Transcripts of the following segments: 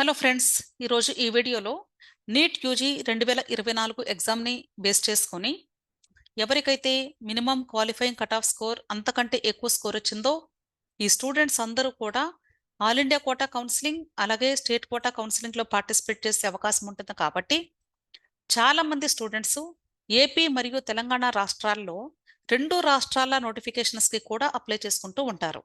Hello friends ఈరోజు ఈ వీడియోలో నీట్ యూజీ రెండు వేల ఇరవై నాలుగు ఎగ్జామ్ని బేస్ చేసుకొని ఎవరికైతే minimum qualifying cut off score అంతకంటే ఎక్కువ స్కోర్ వచ్చిందో ఈ స్టూడెంట్స్ అందరూ కూడా ఆల్ ఇండియా కోటా కౌన్సిలింగ్ అలాగే స్టేట్ కోటా కౌన్సిలింగ్లో పార్టిసిపేట్ చేసే అవకాశం ఉంటుంది కాబట్టి చాలామంది స్టూడెంట్స్ ఏపీ మరియు తెలంగాణ రాష్ట్రాల్లో రెండు రాష్ట్రాల నోటిఫికేషన్స్కి కూడా అప్లై చేసుకుంటూ ఉంటారు.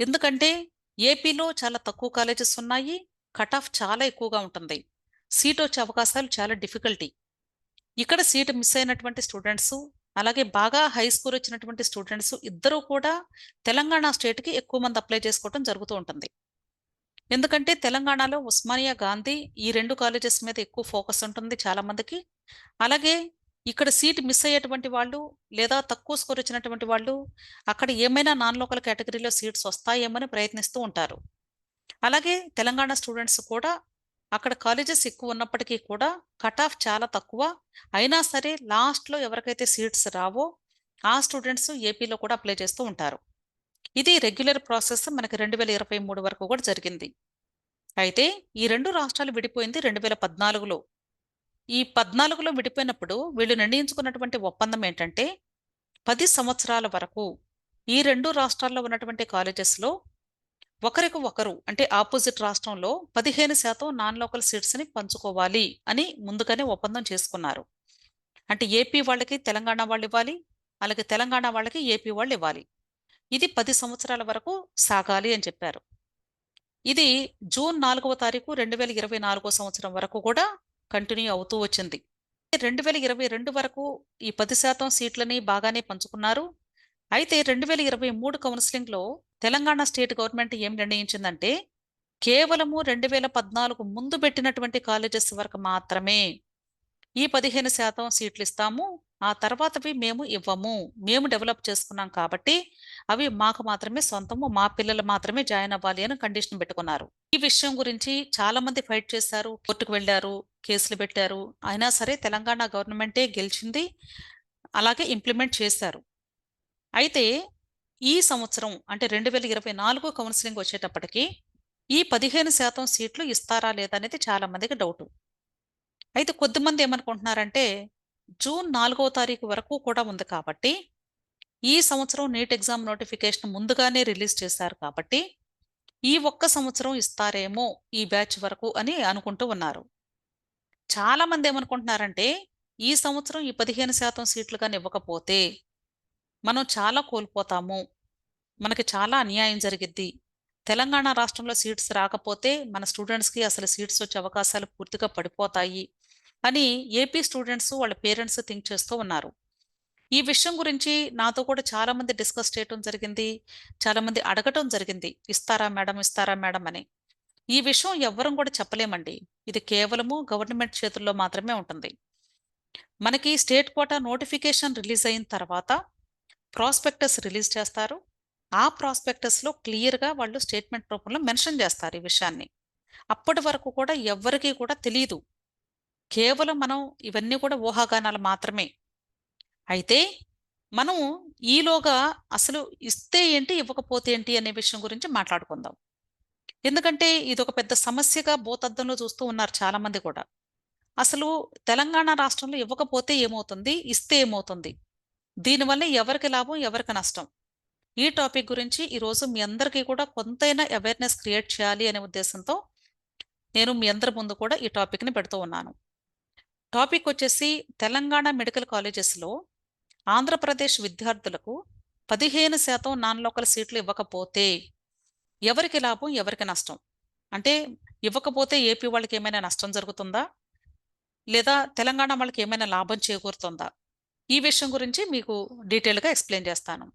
ఎందుకంటే ఏపీలో చాలా తక్కువ కాలేజెస్ ఉన్నాయి కట్ ఆఫ్ చాలా ఎక్కువగా ఉంటుంది. సీట్ వచ్చే అవకాశాలు చాలా డిఫికల్టీ. ఇక్కడ సీట్ మిస్ అయినటువంటి స్టూడెంట్స్ అలాగే బాగా హై స్కోర్ వచ్చినటువంటి స్టూడెంట్స్ ఇద్దరూ కూడా తెలంగాణ స్టేట్కి ఎక్కువ మంది అప్లై చేసుకోవడం జరుగుతూ ఉంటుంది. ఎందుకంటే తెలంగాణలో ఉస్మానియా గాంధీ ఈ రెండు కాలేజెస్ మీద ఎక్కువ ఫోకస్ ఉంటుంది చాలా మందికి. అలాగే ఇక్కడ సీట్ మిస్ అయ్యేటువంటి వాళ్ళు లేదా తక్కువ స్కోర్ వచ్చినటువంటి వాళ్ళు అక్కడ ఏమైనా నాన్ లోకల్ కేటగిరీలో సీట్స్ వస్తాయేమని ప్రయత్నిస్తూ ఉంటారు. అలాగే తెలంగాణ స్టూడెంట్స్ కూడా అక్కడ కాలేజెస్ ఎక్కువ ఉన్నప్పటికీ కూడా కట్ ఆఫ్ చాలా తక్కువ. అయినా సరే లాస్ట్లో ఎవరికైతే సీట్స్ రావో ఆ స్టూడెంట్స్ ఏపీలో కూడా అప్లై చేస్తూ ఉంటారు. ఇది రెగ్యులర్ ప్రాసెస్ మనకి రెండు వేల ఇరవై మూడు వరకు కూడా జరిగింది. అయితే ఈ రెండు రాష్ట్రాలు విడిపోయింది రెండు వేల పద్నాలుగులో. ఈ పద్నాలుగులో విడిపోయినప్పుడు వీళ్ళు నిర్ణయించుకున్నటువంటి ఒప్పందం ఏంటంటే పది సంవత్సరాల వరకు ఈ రెండు రాష్ట్రాల్లో ఉన్నటువంటి కాలేజెస్లో ఒకరికి ఒకరు అంటే ఆపోజిట్ రాష్ట్రంలో పదిహేను శాతం నాన్ లోకల్ సీట్స్ని పంచుకోవాలి అని ముందుగానే ఒప్పందం చేసుకున్నారు. అంటే ఏపీ వాళ్ళకి తెలంగాణ వాళ్ళు ఇవ్వాలి అలాగే తెలంగాణ వాళ్ళకి ఏపీ వాళ్ళు ఇవ్వాలి. ఇది పది సంవత్సరాల వరకు సాగాలి అని చెప్పారు. ఇది జూన్ నాలుగవ తారీఖు రెండు వేల ఇరవై నాలుగో సంవత్సరం వరకు కూడా కంటిన్యూ అవుతూ వచ్చింది. రెండు వేల ఇరవై రెండు వరకు ఈ పది శాతం సీట్లని బాగానే పంచుకున్నారు. అయితే రెండు వేల ఇరవై మూడు కౌన్సిలింగ్లో తెలంగాణ స్టేట్ గవర్నమెంట్ ఏం నిర్ణయించిందంటే కేవలము రెండు వేల పద్నాలుగు ముందు పెట్టినటువంటి కాలేజెస్ వరకు మాత్రమే ఈ పదిహేను శాతం సీట్లు ఇస్తాము. ఆ తర్వాతవి మేము ఇవ్వము. మేము డెవలప్ చేసుకున్నాం కాబట్టి అవి మాకు మాత్రమే సొంతము. మా పిల్లలు మాత్రమే జాయిన్ అవ్వాలి అని కండిషన్ పెట్టుకున్నారు. ఈ విషయం గురించి చాలా మంది ఫైట్ చేశారు. కోర్టుకు వెళ్ళారు కేసులు పెట్టారు. అయినా సరే తెలంగాణ గవర్నమెంటే గెలిచింది. అలాగే ఇంప్లిమెంట్ చేశారు. అయితే ఈ సంవత్సరం అంటే రెండు వేల ఇరవై నాలుగు కౌన్సిలింగ్ వచ్చేటప్పటికి ఈ పదిహేను శాతం సీట్లు ఇస్తారా లేదా అనేది చాలా మందికి డౌట్. అయితే కొద్దిమంది ఏమనుకుంటున్నారంటే జూన్ నాలుగవ తారీఖు వరకు కూడా ఉంది కాబట్టి ఈ సంవత్సరం నీట్ ఎగ్జామ్ నోటిఫికేషన్ ముందుగానే రిలీజ్ చేశారు కాబట్టి ఈ ఒక్క సంవత్సరం ఇస్తారేమో ఈ బ్యాచ్ వరకు అని అనుకుంటూ ఉన్నారు. చాలామంది ఏమనుకుంటున్నారంటే ఈ సంవత్సరం ఈ పదిహేను శాతం సీట్లు కానీ ఇవ్వకపోతే మనం చాలా కోల్పోతాము. మనకి చాలా అన్యాయం జరిగిద్ది. తెలంగాణ రాష్ట్రంలో సీట్స్ రాకపోతే మన స్టూడెంట్స్కి అసలు సీట్స్ వచ్చే అవకాశాలు పూర్తిగా పడిపోతాయి అని ఏపీ స్టూడెంట్స్ వాళ్ళ పేరెంట్స్ థింక్ చేస్తూ ఉన్నారు. ఈ విషయం గురించి నాతో కూడా చాలామంది డిస్కస్ చేయటం జరిగింది. చాలామంది అడగటం జరిగింది. ఇస్తారా మేడం ఇస్తారా మేడం అని. ఈ విషయం ఎవ్వరం కూడా చెప్పలేమండి. ఇది కేవలము గవర్నమెంట్ చేతుల్లో మాత్రమే ఉంటుంది. మనకి స్టేట్ కోటా నోటిఫికేషన్ రిలీజ్ అయిన తర్వాత ప్రాస్పెక్టస్ రిలీజ్ చేస్తారు. ఆ ప్రాస్పెక్టస్లో క్లియర్గా వాళ్ళు స్టేట్మెంట్ రూపంలో మెన్షన్ చేస్తారు ఈ విషయాన్ని. అప్పటి వరకు కూడా ఎవ్వరికీ కూడా తెలియదు కేవలం మనం ఇవన్నీ కూడా ఊహాగానాలు మాత్రమే. అయితే మనం ఈలోగా అసలు ఇస్తే ఏంటి ఇవ్వకపోతే ఏంటి అనే విషయం గురించి మాట్లాడుకుందాం. ఎందుకంటే ఇది ఒక పెద్ద సమస్యగా భూతద్దంలో చూస్తూ ఉన్నారు చాలామంది కూడా. అసలు తెలంగాణ రాష్ట్రంలో ఇవ్వకపోతే ఏమవుతుంది ఇస్తే ఏమవుతుంది? దీనివల్ల ఎవరికి లాభం ఎవరికి నష్టం? ఈ టాపిక్ గురించి ఈరోజు మీ అందరికీ కూడా కొంతైనా అవేర్నెస్ క్రియేట్ చేయాలి అనే ఉద్దేశంతో నేను మీ అందరి ముందు కూడా ఈ టాపిక్ని పెడుతూ ఉన్నాను. టాపిక్ వచ్చేసి తెలంగాణ మెడికల్ కాలేజెస్లో ఆంధ్రప్రదేశ్ విద్యార్థులకు పదిహేను శాతం నాన్ లోకల్ సీట్లు ఇవ్వకపోతే ఎవరికి లాభం ఎవరికి నష్టం? అంటే ఇవ్వకపోతే ఏపీ వాళ్ళకి ఏమైనా నష్టం జరుగుతుందా? లేదా తెలంగాణ వాళ్ళకి ఏమైనా లాభం చేకూరుతుందా? ఈ విషయం గురించి మీకు డీటెయిల్గా ఎక్స్ప్లెయిన్ చేస్తాను.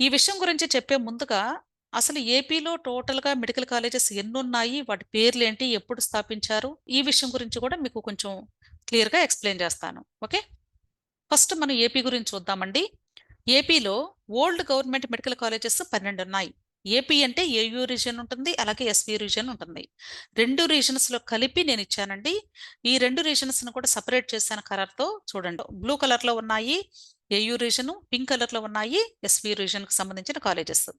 ఈ విషయం గురించి చెప్పే ముందుగా అసలు ఏపీలో టోటల్గా మెడికల్ కాలేజెస్ ఎన్ని ఉన్నాయి వాటి పేర్లు ఏంటి ఎప్పుడు స్థాపించారు? ఈ విషయం గురించి కూడా మీకు కొంచెం క్లియర్గా ఎక్స్ప్లెయిన్ చేస్తాను. ఓకే? ఫస్ట్ మనం ఏపీ గురించి చూద్దామండి. ఏపీలో ఓల్డ్ గవర్నమెంట్ మెడికల్ కాలేజెస్ పన్నెండు ఉన్నాయి ఏపీ అంటే ఏయూ రీజన్ ఉంటుంది అలాగే ఎస్వి రీజన్ ఉంటుంది. రెండు రీజన్స్లో కలిపి నేను ఇచ్చానండి. ఈ రెండు రీజన్స్ను కూడా సపరేట్ చేశాను కలర్తో చూడండి బ్లూ కలర్లో ఉన్నాయి ఏయూ రీజన్ పింక్ కలర్లో ఉన్నాయి ఎస్వి రీజన్కి సంబంధించిన కాలేజెస్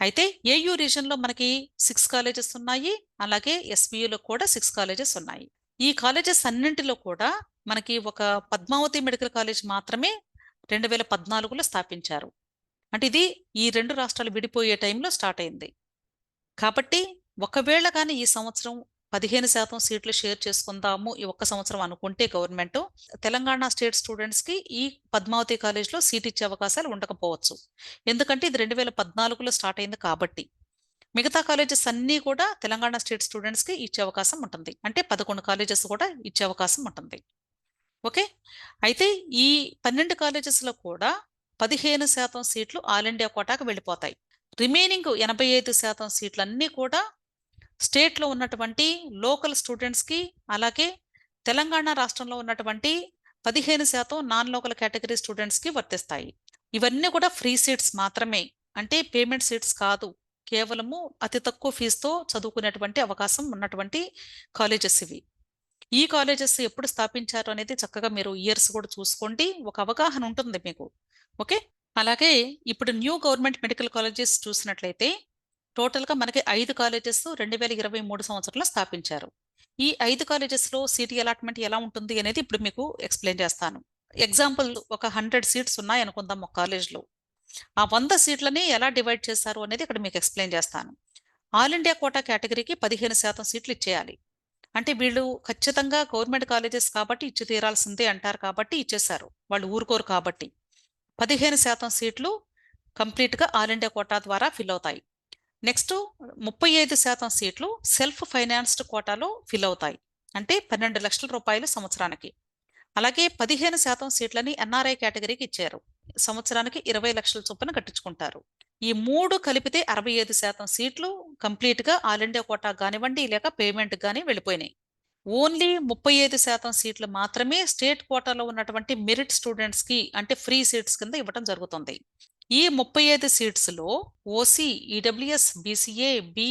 అయితే ఏయూ రీజన్లో మనకి సిక్స్ కాలేజెస్ ఉన్నాయి అలాగే ఎస్బీయూలో కూడా సిక్స్ కాలేజెస్ ఉన్నాయి. ఈ కాలేజెస్ అన్నింటిలో కూడా మనకి ఒక పద్మావతి మెడికల్ కాలేజ్ మాత్రమే రెండు వేల పద్నాలుగులో స్థాపించారు. అంటే ఇది ఈ రెండు రాష్ట్రాలు విడిపోయే టైంలో స్టార్ట్ అయింది. కాబట్టి ఒకవేళ కానీ ఈ సంవత్సరం పదిహేను శాతం సీట్లు షేర్ చేసుకుందాము ఈ ఒక్క సంవత్సరం అనుకుంటే గవర్నమెంట్ తెలంగాణ స్టేట్ స్టూడెంట్స్కి ఈ పద్మావతి కాలేజ్లో సీట్ ఇచ్చే అవకాశాలు ఉండకపోవచ్చు. ఎందుకంటే ఇది రెండు వేల పద్నాలుగులో స్టార్ట్ అయింది కాబట్టి. మిగతా కాలేజెస్ అన్నీ కూడా తెలంగాణ స్టేట్ స్టూడెంట్స్కి ఇచ్చే అవకాశం ఉంటుంది. అంటే పదకొండు కాలేజెస్ కూడా ఇచ్చే అవకాశం ఉంటుంది. ఓకే? అయితే ఈ పన్నెండు కాలేజెస్లో కూడా పదిహేను శాతం సీట్లు ఆల్ ఇండియా కోటాకు వెళ్ళిపోతాయి. రిమైనింగ్ ఎనభై ఐదు శాతం సీట్లన్నీ కూడా స్టేట్లో ఉన్నటువంటి లోకల్ స్టూడెంట్స్కి అలాగే తెలంగాణ రాష్ట్రంలో ఉన్నటువంటి పదిహేను శాతం నాన్ లోకల్ కేటగిరీ స్టూడెంట్స్కి వర్తిస్తాయి. ఇవన్నీ కూడా ఫ్రీ సీట్స్ మాత్రమే. అంటే పేమెంట్ సీట్స్ కాదు. కేవలము అతి తక్కువ ఫీజుతో చదువుకునేటువంటి అవకాశం ఉన్నటువంటి కాలేజెస్ ఇవి. ఈ కాలేజెస్ ఎప్పుడు స్థాపించారు అనేది చక్కగా మీరు ఇయర్స్ కూడా చూసుకోండి. ఒక అవగాహన ఉంటుంది మీకు. ఓకే? అలాగే ఇప్పుడు న్యూ గవర్నమెంట్ మెడికల్ కాలేజెస్ చూసినట్లయితే టోటల్గా మనకి ఐదు కాలేజెస్ రెండు వేల ఇరవై మూడు సంవత్సరంలో స్థాపించారు. ఈ ఐదు కాలేజెస్లో సీటీ అలాట్మెంట్ ఎలా ఉంటుంది అనేది ఇప్పుడు మీకు ఎక్స్ప్లెయిన్ చేస్తాను. ఎగ్జాంపుల్ ఒక హండ్రెడ్ సీట్స్ ఉన్నాయి అనుకుందాం ఒక కాలేజ్లో. ఆ వంద సీట్లని ఎలా డివైడ్ చేశారు అనేది ఇక్కడ మీకు ఎక్స్ప్లెయిన్ చేస్తాను. ఆల్ ఇండియా కోటా కేటగిరీకి పదిహేను శాతం సీట్లు ఇచ్చేయాలి. అంటే వీళ్ళు ఖచ్చితంగా గవర్నమెంట్ కాలేజెస్ కాబట్టి ఇచ్చి తీరాల్సిందే అంటారు కాబట్టి ఇచ్చేశారు. వాళ్ళు ఊరుకోరు కాబట్టి. పదిహేను శాతం సీట్లు కంప్లీట్గా ఆల్ ఇండియా కోటా ద్వారా ఫిల్ అవుతాయి. నెక్స్ట్ ముప్పై ఐదు శాతం సీట్లు సెల్ఫ్ ఫైనాన్స్డ్ కోటాలో ఫిల్ అవుతాయి. అంటే పన్నెండు లక్షల రూపాయలు సంవత్సరానికి. అలాగే పదిహేను శాతం సీట్లని ఎన్ఆర్ఐ కేటగిరీకి ఇచ్చారు. సంవత్సరానికి ఇరవై లక్షల చొప్పున కట్టించుకుంటారు. ఈ మూడు కలిపితే అరవై ఐదు శాతం సీట్లు కంప్లీట్గా ఆల్ ఇండియా కోటా కానివ్వండి లేక పేమెంట్ కానీ వెళ్ళిపోయినాయి. ఓన్లీ ముప్పై ఐదు శాతం సీట్లు మాత్రమే స్టేట్ కోటాలో ఉన్నటువంటి మెరిట్ స్టూడెంట్స్కి అంటే ఫ్రీ సీట్స్ కింద ఇవ్వడం జరుగుతుంది. ఈ ముప్పై ఐదు సీట్స్లో OC EWS BCA B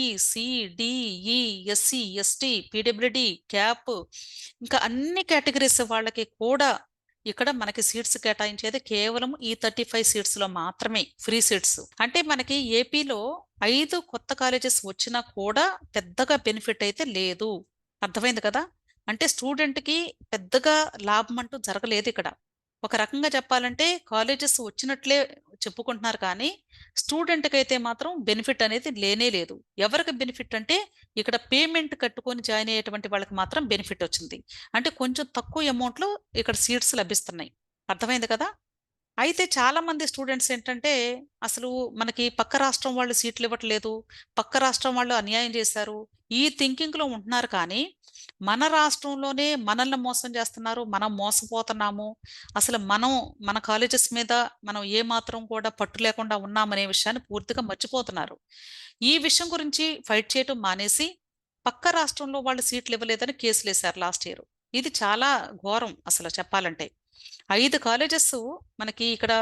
SC ST PWD CAP ఇంకా అన్ని కేటగిరీస్ వాళ్ళకి కూడా ఇక్కడ మనకి సీట్స్ కేటాయించేది కేవలం ఈ థర్టీ ఫైవ్ సీట్స్లో మాత్రమే ఫ్రీ సీట్స్. అంటే మనకి ఏపీలో ఐదు కొత్త కాలేజెస్ వచ్చినా కూడా పెద్దగా బెనిఫిట్ అయితే లేదు. అర్థమైంది కదా? అంటే స్టూడెంట్కి పెద్దగా లాభం అంటూ జరగలేదు ఇక్కడ. ఒక రకంగా చెప్పాలంటే కాలేజెస్ వచ్చినట్లే చెప్పుకుంటున్నారు కానీ స్టూడెంట్కి అయితే మాత్రం బెనిఫిట్ అనేది లేనే లేదు. ఎవరికి బెనిఫిట్ అంటే ఇక్కడ పేమెంట్ కట్టుకొని జాయిన్ అయ్యేటువంటి వాళ్ళకి మాత్రం బెనిఫిట్ వచ్చింది. అంటే కొంచెం తక్కువ అమౌంట్లో ఇక్కడ సీట్స్ లభిస్తున్నాయి. అర్థమైంది కదా? అయితే చాలామంది స్టూడెంట్స్ ఏంటంటే అసలు మనకి పక్క రాష్ట్రం వాళ్ళు సీట్లు ఇవ్వట్లేదు పక్క రాష్ట్రం వాళ్ళు అన్యాయం చేశారు ఈ థింకింగ్లో ఉంటున్నారు కానీ మన రాష్ట్రంలోనే మనల్ని మోసం చేస్తున్నారు మనం మోసపోతున్నాము అసలు మనం మన కాలేజెస్ మీద మనం ఏ మాత్రం కూడా పట్టు లేకుండా ఉన్నామనే విషయాన్ని పూర్తిగా మర్చిపోతున్నారు. ఈ విషయం గురించి ఫైట్ చేయటం మానేసి పక్క రాష్ట్రంలో వాళ్ళు సీట్లు ఇవ్వలేదని కేసులు వేశారు లాస్ట్ ఇయర్. ఇది చాలా ఘోరం అసలు చెప్పాలంటే. ఐదు కాలేజెస్ మనకి ఇక్కడ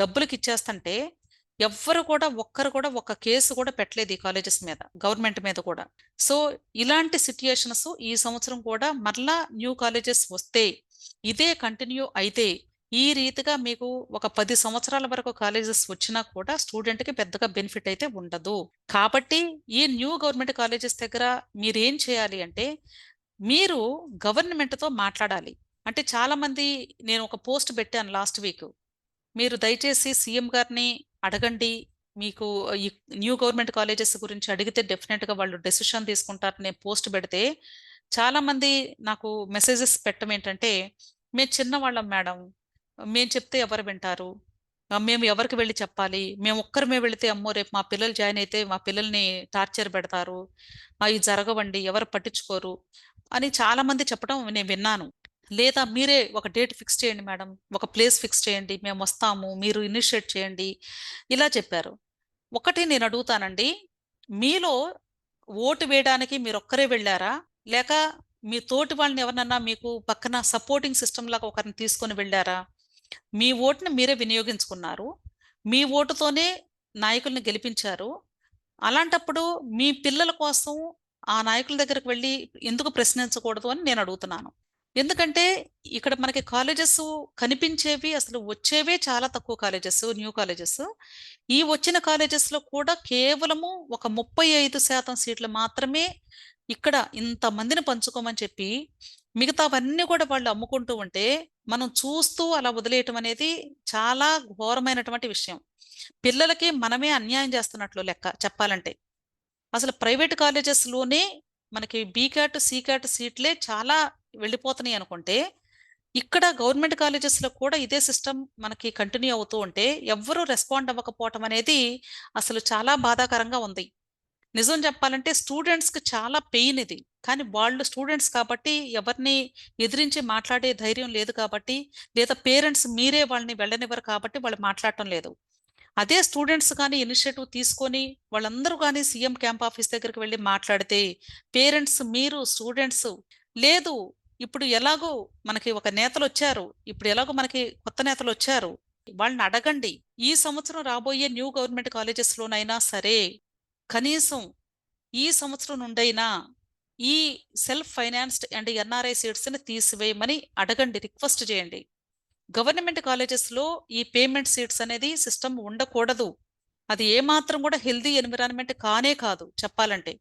డబ్బులకి ఇచ్చేస్తుంటే ఎవ్వరు కూడా ఒక్కరు కూడా ఒక కేసు కూడా పెట్టలేదు ఈ కాలేజెస్ మీద గవర్నమెంట్ మీద కూడా. సో ఇలాంటి సిట్యుయేషన్స్ ఈ సంవత్సరం కూడా మరలా న్యూ కాలేజెస్ వస్తే ఇదే కంటిన్యూ అయితే ఈ రీతిగా మీకు ఒక పది సంవత్సరాల వరకు కాలేజెస్ వచ్చినా కూడా స్టూడెంట్కి పెద్దగా బెనిఫిట్ అయితే ఉండదు. కాబట్టి ఈ న్యూ గవర్నమెంట్ కాలేజెస్ దగ్గర మీరు ఏం చేయాలి అంటే మీరు గవర్నమెంట్తో మాట్లాడాలి. అంటే చాలామంది నేను ఒక పోస్ట్ పెట్టాను లాస్ట్ వీక్. మీరు దయచేసి సీఎం గారిని అడగండి. మీకు ఈ న్యూ గవర్నమెంట్ కాలేజెస్ గురించి అడిగితే డెఫినెట్గా వాళ్ళు డెసిషన్ తీసుకుంటారనే పోస్ట్ పెడితే చాలామంది నాకు మెసేజెస్ పెట్టడం ఏంటంటే మేము చిన్నవాళ్ళం మేడం. మేము చెప్తే ఎవరు వింటారు? మేము ఎవరికి వెళ్ళి చెప్పాలి? మేము ఒక్కరిమే వెళితే అమ్మో రేపు మా పిల్లలు జాయిన్ అయితే మా పిల్లల్ని టార్చర్ పెడతారు. అవి జరగవండి. ఎవరు పట్టించుకోరు? అని చాలామంది చెప్పడం నేను విన్నాను. లేదా మీరే ఒక డేట్ ఫిక్స్ చేయండి మేడం ఒక ప్లేస్ ఫిక్స్ చేయండి మేము వస్తాము మీరు ఇనిషియేట్ చేయండి. ఇలా చెప్పారు. ఒకటి నేను అడుగుతానండి మీలో ఓటు వేయడానికి మీరు ఒక్కరే వెళ్ళారా? లేక మీ తోటి వాళ్ళని ఎవరినన్నా మీకు పక్కన సపోర్టింగ్ సిస్టమ్ లాగా ఒకరిని తీసుకొని వెళ్ళారా? మీ ఓటుని మీరే వినియోగించుకున్నారు మీ ఓటుతోనే నాయకుల్ని గెలిపించారు. అలాంటప్పుడు మీ పిల్లల కోసం ఆ నాయకుల దగ్గరకు వెళ్ళి ఎందుకు ప్రశ్నించకూడదు అని నేను అడుగుతున్నాను. ఎందుకంటే ఇక్కడ మనకి కాలేజెస్ కనిపించేవి అసలు వచ్చేవే చాలా తక్కువ కాలేజెస్ న్యూ కాలేజెస్. ఈ వచ్చిన కాలేజెస్లో కూడా కేవలము ఒక ముప్పై ఐదు శాతం సీట్లు మాత్రమే ఇక్కడ ఇంతమందిని పంచుకోమని చెప్పి మిగతావన్నీ కూడా వాళ్ళు అమ్ముకుంటూ ఉంటే మనం చూస్తూ అలా వదిలేయటం అనేది చాలా ఘోరమైనటువంటి విషయం. పిల్లలకి మనమే అన్యాయం చేస్తున్నట్లు లెక్క చెప్పాలంటే. అసలు ప్రైవేట్ కాలేజెస్లోనే మనకి బీకాట్ సీకాట్ సీట్లే చాలా వెళ్ళిపోతున్నాయి అనుకుంటే ఇక్కడ గవర్నమెంట్ కాలేజెస్లో కూడా ఇదే సిస్టమ్ మనకి కంటిన్యూ అవుతూ ఉంటే ఎవ్వరూ రెస్పాండ్ అవ్వకపోవటం అనేది అసలు చాలా బాధాకరంగా ఉంది. నిజం చెప్పాలంటే స్టూడెంట్స్కి చాలా పెయిన్ ఇది. కానీ వాళ్ళు స్టూడెంట్స్ కాబట్టి ఎవరిని ఎదిరించి మాట్లాడే ధైర్యం లేదు కాబట్టి లేదా పేరెంట్స్ మీరే వాళ్ళని వెళ్ళనివ్వరు కాబట్టి వాళ్ళు మాట్లాడటం లేదు. అదే స్టూడెంట్స్ కానీ ఇనిషియేటివ్ తీసుకొని వాళ్ళందరూ కానీ సీఎం క్యాంప్ ఆఫీస్ దగ్గరికి వెళ్ళి మాట్లాడితే పేరెంట్స్ మీరు స్టూడెంట్స్ లేదు ఇప్పుడు ఎలాగో మనకి ఒక నేతలు వచ్చారు ఇప్పుడు ఎలాగో మనకి కొత్త నేతలు వచ్చారు వాళ్ళని అడగండి. ఈ సంవత్సరం రాబోయే న్యూ గవర్నమెంట్ కాలేజెస్లోనైనా సరే కనీసం ఈ సంవత్సరం నుండైనా ఈ సెల్ఫ్ ఫైనాన్స్డ్ అండ్ ఎన్ఆర్ఐ సీట్స్ని తీసివేయమని అడగండి. రిక్వెస్ట్ చేయండి. గవర్నమెంట్ కాలేజెస్లో ఈ పేమెంట్ సీట్స్ అనేది సిస్టమ్ ఉండకూడదు. అది ఏమాత్రం కూడా హెల్దీ ఎన్విరాన్మెంట్ కానే కాదు చెప్పాలంటే.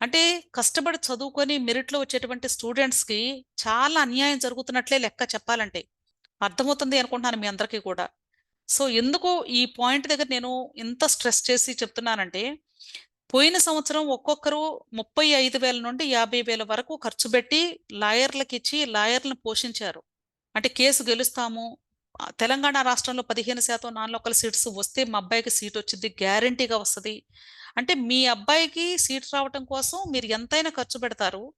అంటే కష్టపడి చదువుకొని మెరిట్లో వచ్చేటువంటి స్టూడెంట్స్కి చాలా అన్యాయం జరుగుతున్నట్లే లెక్క చెప్పాలంటే. అర్థమవుతుంది అనుకుంటున్నాను మీ అందరికీ కూడా. సో ఎందుకు ఈ పాయింట్ దగ్గర నేను ఇంత స్ట్రెస్ చేసి చెప్తున్నానంటే పోయిన సంవత్సరం ఒక్కొక్కరు ముప్పై ఐదు వేల నుండి యాభై వేల వరకు ఖర్చు పెట్టి లాయర్లకు ఇచ్చి లాయర్లను పోషించారు. అంటే కేసు గెలుస్తాము తెలంగాణ రాష్ట్రంలో పదిహేను శాతం నాన్ లోకల్ సీట్స్ వస్తే మా అబ్బాయికి సీట్ వచ్చింది గ్యారంటీగా వస్తుంది. అంటే మీ అబ్బాయికి సీట్ రావటం కోసం మీరు ఎంతైనా ఖర్చు పెడతారు.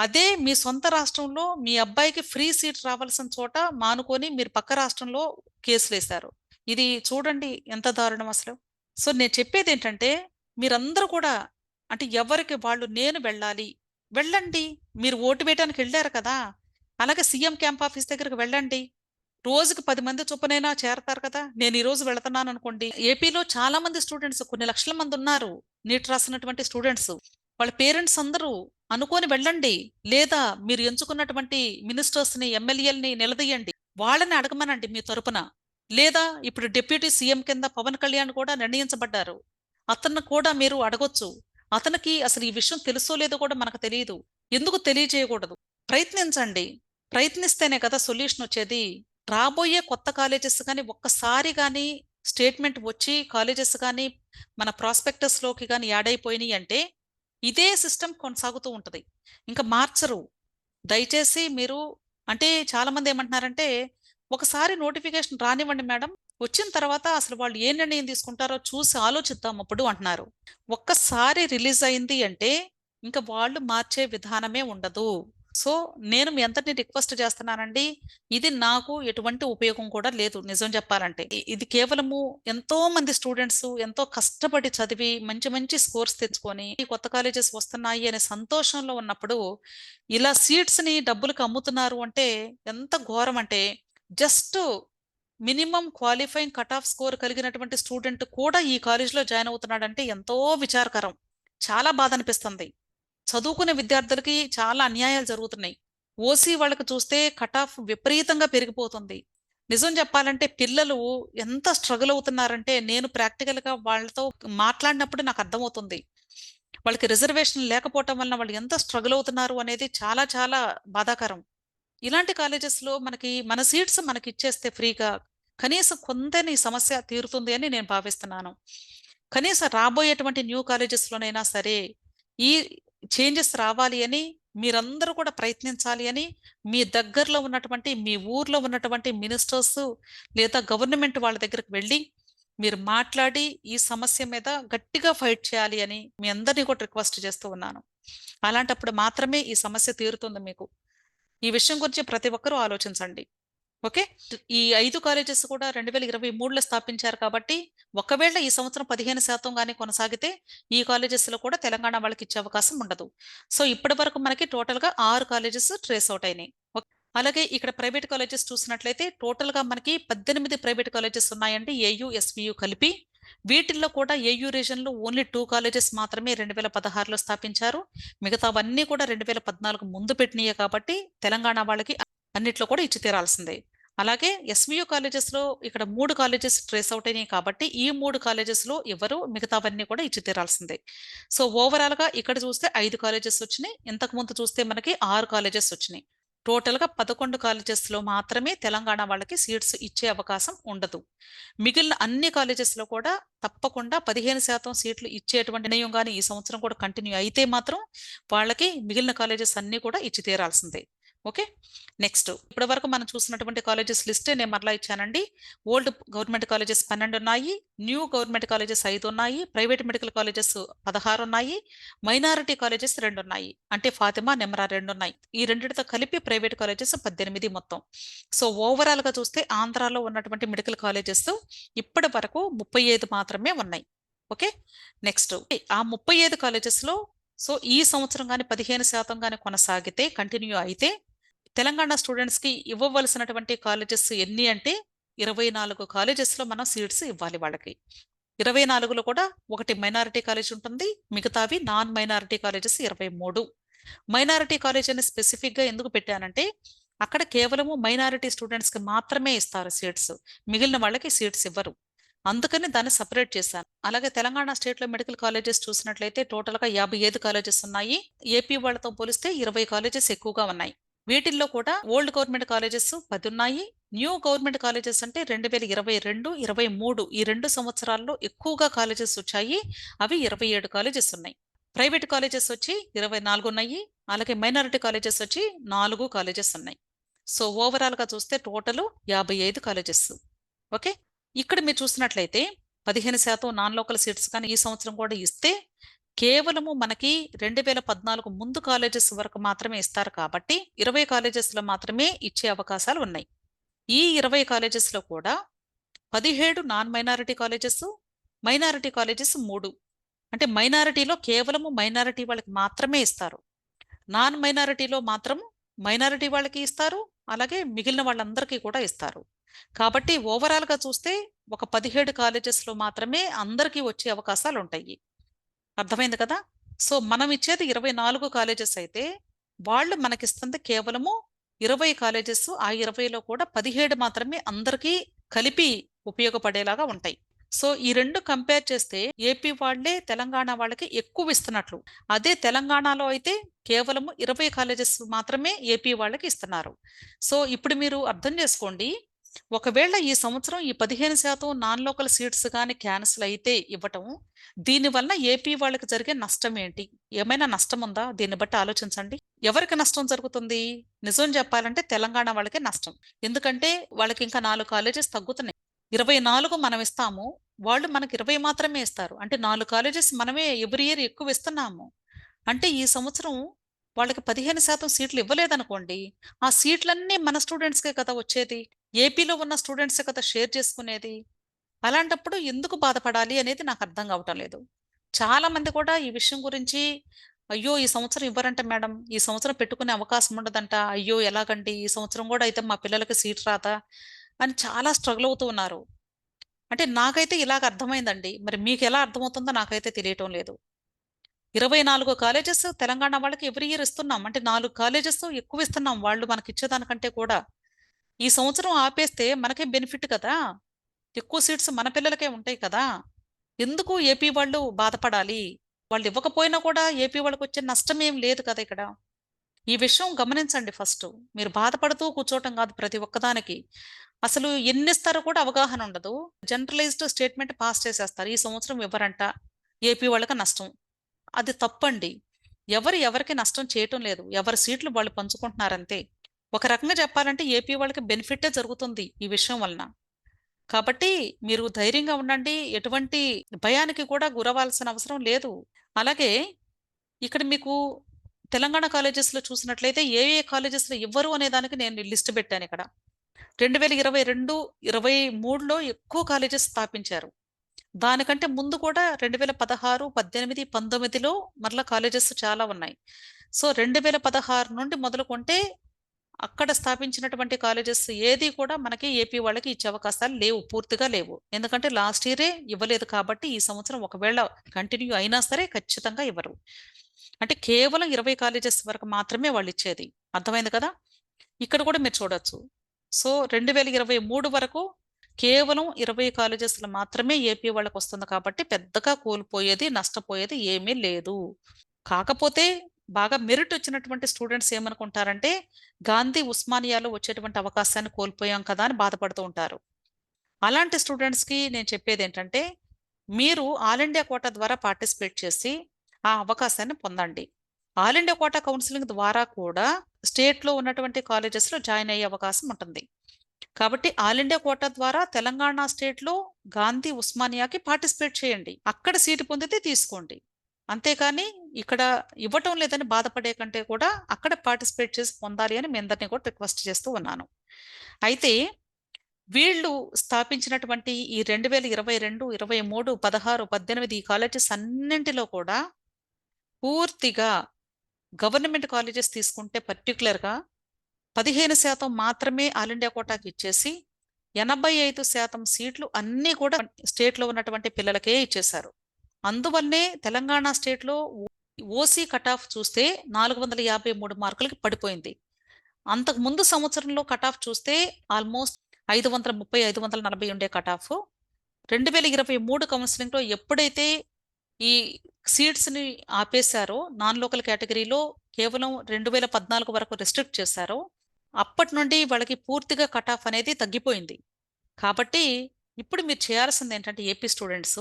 అదే మీ సొంత రాష్ట్రంలో మీ అబ్బాయికి ఫ్రీ సీట్ రావాల్సిన చోట మానుకొని మీరు పక్క రాష్ట్రంలో కేసులు వేశారు ఇది చూడండి ఎంత దారుణం అసలు. సో నేను చెప్పేది ఏంటంటే మీరందరూ కూడా అంటే ఎవరికి వాళ్ళు నేను వెళ్ళాలి. వెళ్ళండి. మీరు ఓటు వేయడానికి వెళ్ళారు కదా. అలాగే సీఎం క్యాంప్ ఆఫీస్ దగ్గరికి వెళ్ళండి. రోజుకి పది మంది చొప్పునైనా చేరతారు కదా. నేను ఈ రోజు వెళుతున్నాను అనుకోండి. ఏపీలో చాలా మంది స్టూడెంట్స్ కొన్ని లక్షల మంది ఉన్నారు. నీట్ రాసినటువంటి స్టూడెంట్స్. వాళ్ళ పేరెంట్స్ అందరూ అనుకోని వెళ్ళండి. లేదా మీరు ఎంచుకున్నటువంటి మినిస్టర్స్ని ఎమ్మెల్యేలని నిలదీయండి. వాళ్ళని అడగమనండి మీ తరపున. లేదా ఇప్పుడు డిప్యూటీ సీఎం కింద పవన్ కళ్యాణ్ కూడా నిర్ణయించబడ్డారు. అతన్ని కూడా మీరు అడగొచ్చు. అతనికి అసలు ఈ విషయం తెలుసో లేదో కూడా మనకు తెలియదు. ఎందుకు తెలియజేయకూడదు? ప్రయత్నించండి. ప్రయత్నిస్తేనే కదా సొల్యూషన్ వచ్చేది. రాబోయే కొత్త కాలేజెస్ కానీ ఒక్కసారి కానీ స్టేట్మెంట్ వచ్చి కాలేజెస్ కానీ మన ప్రాస్పెక్టస్లోకి కానీ యాడ్ అయిపోయినాయి అంటే ఇదే సిస్టమ్ కొనసాగుతూ ఉంటుంది. ఇంకా మార్చరు. దయచేసి మీరు అంటే చాలామంది ఏమంటున్నారంటే ఒకసారి నోటిఫికేషన్ రానివ్వండి మేడం వచ్చిన తర్వాత అసలు వాళ్ళు ఏ నిర్ణయం తీసుకుంటారో చూసి ఆలోచిద్దాం అప్పుడు అంటున్నారు. ఒక్కసారి రిలీజ్ అయింది అంటే ఇంకా వాళ్ళు మార్చే విధానమే ఉండదు. సో నేను మీ అందరినీ రిక్వెస్ట్ చేస్తున్నానండి. ఇది నాకు ఎటువంటి ఉపయోగం కూడా లేదు నిజం చెప్పాలంటే. ఇది కేవలము ఎంతో మంది స్టూడెంట్స్ ఎంతో కష్టపడి చదివి మంచి మంచి స్కోర్స్ తెచ్చుకొని ఈ కొత్త కాలేజెస్ వస్తున్నాయి అనే సంతోషంలో ఉన్నప్పుడు ఇలా సీట్స్ని డబ్బులకు అమ్ముతున్నారు అంటే ఎంత ఘోరం అంటే just minimum qualifying cut off score కలిగినటువంటి స్టూడెంట్ కూడా ఈ కాలేజీలో జాయిన్ అవుతున్నాడంటే ఎంతో విచారకరం. చాలా బాధ అనిపిస్తుంది. చదువుకునే విద్యార్థులకి చాలా అన్యాయాలు జరుగుతున్నాయి. ఓసీ వాళ్ళకి చూస్తే కట్ ఆఫ్ విపరీతంగా పెరిగిపోతుంది. నిజం చెప్పాలంటే పిల్లలు ఎంత స్ట్రగుల్ అవుతున్నారంటే నేను ప్రాక్టికల్గా వాళ్ళతో మాట్లాడినప్పుడు నాకు అర్థమవుతుంది. వాళ్ళకి రిజర్వేషన్ లేకపోవటం వలన వాళ్ళు ఎంత స్ట్రగుల్ అవుతున్నారు అనేది చాలా చాలా బాధాకరం. ఇలాంటి కాలేజెస్లో మనకి మన సీట్స్ మనకి ఇచ్చేస్తే ఫ్రీగా కనీసం కొంతని ఈ సమస్య తీరుతుంది అని నేను భావిస్తున్నాను. కనీసం రాబోయేటువంటి న్యూ కాలేజెస్లోనైనా సరే ఈ చేంజెస్ రావాలి అని మీరందరూ కూడా ప్రయత్నించాలి అని మీ దగ్గరలో ఉన్నటువంటి మీ ఊర్లో ఉన్నటువంటి మినిస్టర్స్ లేదా గవర్నమెంట్ వాళ్ళ దగ్గరకు వెళ్ళి మీరు మాట్లాడి ఈ సమస్య మీద గట్టిగా ఫైట్ చేయాలి అని మీ అందరినీ కూడా రిక్వెస్ట్ చేస్తూ ఉన్నాను. అలాంటప్పుడు మాత్రమే ఈ సమస్య తీరుతుంది మీకు. ఈ విషయం గురించి ప్రతి ఒక్కరూ ఆలోచించండి. ఓకే? ఈ ఐదు కాలేజెస్ కూడా రెండు వేల ఇరవై మూడులో స్థాపించారు కాబట్టి ఒకవేళ ఈ సంవత్సరం పదిహేను శాతం కానీ కొనసాగితే ఈ కాలేజెస్లో కూడా తెలంగాణ వాళ్ళకి ఇచ్చే అవకాశం ఉండదు. సో ఇప్పటి వరకు మనకి టోటల్గా ఆరు కాలేజెస్ ట్రేస్ అవుట్ అయినాయి. అలాగే ఇక్కడ ప్రైవేట్ కాలేజెస్ చూసినట్లయితే టోటల్గా మనకి పద్దెనిమిది ప్రైవేట్ కాలేజెస్ ఉన్నాయండి. ఏయు ఎస్వియు కలిపి. వీటిల్లో కూడా ఏయూ రీజన్లో ఓన్లీ టూ కాలేజెస్ మాత్రమే రెండు వేల పదహారులో స్థాపించారు. మిగతావన్నీ కూడా రెండు వేల పద్నాలుగు ముందు పెట్టినాయి కాబట్టి తెలంగాణ వాళ్ళకి అన్నిట్లో కూడా ఇచ్చి తీరాల్సిందే. అలాగే ఎస్వియు కాలేజెస్లో ఇక్కడ మూడు కాలేజెస్ ట్రేస్ అవుట్ అయినాయి కాబట్టి ఈ మూడు కాలేజెస్లో ఎవరు మిగతావన్నీ కూడా ఇచ్చి తీరాల్సిందే. సో ఓవరాల్గా ఇక్కడ చూస్తే ఐదు కాలేజెస్ వచ్చినాయి. ఇంతకుముందు చూస్తే మనకి ఆరు కాలేజెస్ వచ్చినాయి. టోటల్గా పదకొండు కాలేజెస్లో మాత్రమే తెలంగాణ వాళ్ళకి సీట్స్ ఇచ్చే అవకాశం ఉండదు. మిగిలిన అన్ని కాలేజెస్లో కూడా తప్పకుండా పదిహేను శాతం సీట్లు ఇచ్చేటువంటి నిర్ణయం కానీ ఈ సంవత్సరం కూడా కంటిన్యూ అయితే మాత్రం వాళ్ళకి మిగిలిన కాలేజెస్ అన్నీ కూడా ఇచ్చి తీరాల్సిందే. ఓకే? నెక్స్ట్ ఇప్పటి వరకు మనం చూసినటువంటి కాలేజెస్ లిస్టే నేను మరలా ఇచ్చానండి. ఓల్డ్ గవర్నమెంట్ కాలేజెస్ పన్నెండు ఉన్నాయి న్యూ గవర్నమెంట్ కాలేజెస్ ఐదు ఉన్నాయి ప్రైవేట్ మెడికల్ కాలేజెస్ పదహారు ఉన్నాయి మైనారిటీ కాలేజెస్ రెండు ఉన్నాయి అంటే ఫాతిమా నెమరా రెండు ఉన్నాయి ఈ రెండింటితో కలిపి ప్రైవేట్ కాలేజెస్ పద్దెనిమిది మొత్తం. సో ఓవరాల్గా చూస్తే ఆంధ్రాలో ఉన్నటువంటి మెడికల్ కాలేజెస్ ఇప్పటి వరకు ముప్పై ఐదు మాత్రమే ఉన్నాయి. ఓకే? నెక్స్ట్ ఆ ముప్పై ఐదు కాలేజెస్లో సో ఈ సంవత్సరం కానీ పదిహేను శాతం కానీ కొనసాగితే కంటిన్యూ అయితే తెలంగాణ స్టూడెంట్స్కి ఇవ్వవలసినటువంటి కాలేజెస్ ఎన్ని అంటే ఇరవై నాలుగు కాలేజెస్లో మనం సీట్స్ ఇవ్వాలి వాళ్ళకి. ఇరవై నాలుగులో కూడా ఒకటి మైనారిటీ కాలేజ్ ఉంటుంది మిగతావి నాన్ మైనారిటీ కాలేజెస్ ఇరవై మూడు. మైనారిటీ కాలేజ్ అని స్పెసిఫిక్గా ఎందుకు పెట్టానంటే అక్కడ కేవలము మైనారిటీ స్టూడెంట్స్కి మాత్రమే ఇస్తారు సీట్స్ మిగిలిన వాళ్ళకి సీట్స్ ఇవ్వరు. అందుకని దాన్ని సపరేట్ చేశాను. అలాగే తెలంగాణ స్టేట్లో మెడికల్ కాలేజెస్ చూసినట్లయితే టోటల్గా యాభై ఐదు కాలేజెస్ ఉన్నాయి. ఏపీ వాళ్ళతో పోలిస్తే ఇరవై కాలేజెస్ ఎక్కువగా ఉన్నాయి. వీటిల్లో కూడా ఓల్డ్ గవర్నమెంట్ కాలేజెస్ పది ఉన్నాయి న్యూ గవర్నమెంట్ కాలేజెస్ అంటే రెండు వేల ఇరవై రెండు ఇరవై మూడు ఈ రెండు సంవత్సరాల్లో ఎక్కువగా కాలేజెస్ వచ్చాయి. అవి ఇరవై ఏడు కాలేజెస్ ఉన్నాయి. ప్రైవేట్ కాలేజెస్ వచ్చి ఇరవై నాలుగు ఉన్నాయి. అలాగే మైనారిటీ కాలేజెస్ వచ్చి నాలుగు కాలేజెస్ ఉన్నాయి. సో ఓవరాల్గా చూస్తే టోటల్ యాభై ఐదు కాలేజెస్. ఓకే? ఇక్కడ మీరు చూసినట్లయితే పదిహేను శాతం నాన్ లోకల్ సీట్స్ కానీ ఈ సంవత్సరం కూడా ఇస్తే కేవలము మనకి రెండు వేల పద్నాలుగు ముందు కాలేజెస్ వరకు మాత్రమే ఇస్తారు కాబట్టి ఇరవై కాలేజెస్లో మాత్రమే ఇచ్చే అవకాశాలు ఉన్నాయి. ఈ ఇరవై కాలేజెస్లో కూడా పదిహేడు non minority colleges minority colleges మూడు. అంటే మైనారిటీలో కేవలము మైనారిటీ వాళ్ళకి మాత్రమే ఇస్తారు. నాన్ మైనారిటీలో మాత్రం మైనారిటీ వాళ్ళకి ఇస్తారు అలాగే మిగిలిన వాళ్ళందరికీ కూడా ఇస్తారు. కాబట్టి ఓవరాల్గా చూస్తే ఒక పదిహేడు కాలేజెస్లో మాత్రమే అందరికీ వచ్చే అవకాశాలు ఉంటాయి అర్థమైంది కదా? సో మనం ఇచ్చేది ఇరవై నాలుగు కాలేజెస్ అయితే వాళ్ళు మనకిస్తుంది కేవలము ఇరవై కాలేజెస్ ఆ ఇరవైలో కూడా పదిహేడు మాత్రమే అందరికీ కలిపి ఉపయోగపడేలాగా ఉంటాయి. సో ఈ రెండు కంపేర్ చేస్తే ఏపీ వాళ్ళే తెలంగాణ వాళ్ళకి ఎక్కువ ఇస్తున్నట్లు. అదే తెలంగాణలో అయితే కేవలము ఇరవై కాలేజెస్ మాత్రమే ఏపీ వాళ్ళకి ఇస్తున్నారు. సో ఇప్పుడు మీరు అర్థం చేసుకోండి ఒకవేళ ఈ సంవత్సరం ఈ పదిహేను శాతం నాన్ లోకల్ సీట్స్ కానీ క్యాన్సిల్ అయితే ఇవ్వటం దీనివల్ల ఏపీ వాళ్ళకి జరిగే నష్టం ఏంటి? ఏమైనా నష్టం ఉందా? దీన్ని బట్టి ఆలోచించండి. ఎవరికి నష్టం జరుగుతుంది? నిజం చెప్పాలంటే తెలంగాణ వాళ్ళకే నష్టం. ఎందుకంటే వాళ్ళకి ఇంకా నాలుగు కాలేజెస్ తగ్గుతున్నాయి. ఇరవై నాలుగు మనం ఇస్తాము వాళ్ళు మనకి ఇరవై మాత్రమే ఇస్తారు. అంటే నాలుగు కాలేజెస్ మనమే ఎవ్రీ ఇయర్ ఎక్కువ ఇస్తున్నాము. అంటే ఈ సంవత్సరం వాళ్ళకి పదిహేను శాతం సీట్లు ఇవ్వలేదనుకోండి ఆ సీట్లన్నీ మన స్టూడెంట్స్కే కదా వచ్చేది. ఏపీలో ఉన్న స్టూడెంట్స్ కదా షేర్ చేసుకునేది? అలాంటప్పుడు ఎందుకు బాధపడాలి అనేది నాకు అర్థం కావటం లేదు. చాలామంది కూడా ఈ విషయం గురించి అయ్యో ఈ సంవత్సరం ఇవ్వరంట మేడం ఈ సంవత్సరం పెట్టుకునే అవకాశం ఉండదంట అయ్యో ఎలాగండి ఈ సంవత్సరం కూడా అయితే మా పిల్లలకి సీట్ రాదా? అని చాలా స్ట్రగుల్ అవుతూ ఉన్నారు. అంటే నాకైతే ఇలాగ అర్థమైందండి. మరి మీకు ఎలా అర్థమవుతుందో నాకైతే తెలియటం లేదు. ఇరవై నాలుగు కాలేజెస్ తెలంగాణ వాళ్ళకి ఎవ్రీ ఇయర్ ఇస్తున్నాం. అంటే నాలుగు కాలేజెస్ ఎక్కువ ఇస్తున్నాం వాళ్ళు మనకి ఇచ్చేదానికంటే కూడా. ఈ సంవత్సరం ఆపేస్తే మనకే బెనిఫిట్ కదా. ఎక్కువ సీట్స్ మన పిల్లలకే ఉంటాయి కదా. ఎందుకు ఏపీ వాళ్ళు బాధపడాలి? వాళ్ళు ఇవ్వకపోయినా కూడా ఏపీ వాళ్ళకి వచ్చే నష్టం ఏం లేదు కదా ఇక్కడ. ఈ విషయం గమనించండి ఫస్ట్. మీరు బాధపడుతూ కూర్చోవటం కాదు ప్రతి ఒక్కదానికి. అసలు ఎన్ని ఇస్తారో కూడా అవగాహన ఉండదు. జనరలైజ్డ్ స్టేట్మెంట్ పాస్ చేసేస్తారు. ఈ సంవత్సరం ఇవ్వరంట. ఏపీ వాళ్ళకి నష్టం. అది తప్పండి. ఎవరు ఎవరికి నష్టం చేయటం లేదు. ఎవరి సీట్లు వాళ్ళు పంచుకుంటున్నారంతే. ఒక రకంగా చెప్పాలంటే ఏపీ వాళ్ళకి బెనిఫిటే జరుగుతుంది ఈ విషయం వలన. కాబట్టి మీరు ధైర్యంగా ఉండండి ఎటువంటి భయానికి కూడా గురవాల్సిన అవసరం లేదు. అలాగే ఇక్కడ మీకు తెలంగాణ కాలేజెస్లో చూసినట్లయితే ఏ ఏ కాలేజెస్లో ఇవ్వరు అనే దానికి నేను లిస్ట్ పెట్టాను ఇక్కడ. రెండు వేల ఇరవై రెండు ఇరవై మూడులో ఎక్కువ కాలేజెస్ స్థాపించారు. దానికంటే ముందు కూడా రెండు వేల పదహారు పద్దెనిమిది పంతొమ్మిదిలో మరలా కాలేజెస్ చాలా ఉన్నాయి. సో రెండు వేల పదహారు నుండి మొదలుకుంటే అక్కడ స్థాపించినటువంటి కాలేజెస్ ఏది కూడా మనకి ఏపీ వాళ్ళకి ఇచ్చే అవకాశాలు లేవు పూర్తిగా లేవు. ఎందుకంటే లాస్ట్ ఇయరే ఇవ్వలేదు కాబట్టి ఈ సంవత్సరం ఒకవేళ కంటిన్యూ అయినా సరే ఖచ్చితంగా ఇవ్వరు. అంటే కేవలం ఇరవై కాలేజెస్ వరకు మాత్రమే వాళ్ళు ఇచ్చేది. అర్థమైంది కదా? ఇక్కడ కూడా మీరు చూడొచ్చు. సో రెండు వేల ఇరవై మూడు వరకు కేవలం ఇరవై కాలేజెస్లో మాత్రమే ఏపీ వాళ్ళకి వస్తుంది కాబట్టి పెద్దగా కోల్పోయేది నష్టపోయేది ఏమీ లేదు. కాకపోతే బాగా మెరిట్ వచ్చినటువంటి స్టూడెంట్స్ ఏమనుకుంటారంటే గాంధీ ఉస్మానియాలో వచ్చేటువంటి అవకాశాన్ని కోల్పోయాం కదా అని బాధపడుతూ ఉంటారు. అలాంటి స్టూడెంట్స్కి నేను చెప్పేది ఏంటంటే మీరు ఆల్ ఇండియా కోటా ద్వారా పార్టిసిపేట్ చేసి ఆ అవకాశాన్ని పొందండి. ఆల్ ఇండియా కోటా కౌన్సిలింగ్ ద్వారా కూడా స్టేట్లో ఉన్నటువంటి కాలేజెస్లో జాయిన్ అయ్యే అవకాశం ఉంటుంది. కాబట్టి ఆల్ ఇండియా కోటా ద్వారా తెలంగాణ స్టేట్లో గాంధీ ఉస్మానియాకి పార్టిసిపేట్ చేయండి. అక్కడ సీటు పొందితే తీసుకోండి. అంతేకాని ఇక్కడ ఇవ్వటం లేదని బాధపడే కంటే కూడా అక్కడ పార్టిసిపేట్ చేసి పొందాలి అని మీ అందరినీ కూడా రిక్వెస్ట్ చేస్తూ ఉన్నాను. అయితే వీళ్ళు స్థాపించినటువంటి ఈ రెండు వేల ఇరవై రెండు ఇరవై మూడు పదహారు పద్దెనిమిది ఈ కాలేజెస్ అన్నింటిలో కూడా పూర్తిగా గవర్నమెంట్ కాలేజెస్ తీసుకుంటే పర్టికులర్గా పదిహేను శాతం మాత్రమే ఆల్ ఇండియా కోటాకి ఇచ్చేసి ఎనభై ఐదు శాతం సీట్లు అన్నీ కూడా స్టేట్లో ఉన్నటువంటి పిల్లలకే ఇచ్చేశారు. అందువల్లే తెలంగాణ స్టేట్లో ఓసీ కట్ ఆఫ్ చూస్తే నాలుగు వందల యాభై మూడు మార్కులకి పడిపోయింది. అంతకు ముందు సంవత్సరంలో కట్ ఆఫ్ చూస్తే ఆల్మోస్ట్ ఐదు వందల ముప్పై ఐదు వందల నలభై ఉండే కట్ ఆఫ్ రెండు వేల ఇరవై మూడు కౌన్సిలింగ్లో ఎప్పుడైతే ఈ సీట్స్ని ఆపేశారో నాన్ లోకల్ కేటగిరీలో కేవలం రెండు వేల పద్నాలుగు వరకు రెస్ట్రిక్ట్ చేశారో అప్పటి నుండి వాళ్ళకి పూర్తిగా కట్ ఆఫ్ అనేది తగ్గిపోయింది. కాబట్టి ఇప్పుడు మీరు చేయాల్సింది ఏంటంటే ఏపీ స్టూడెంట్స్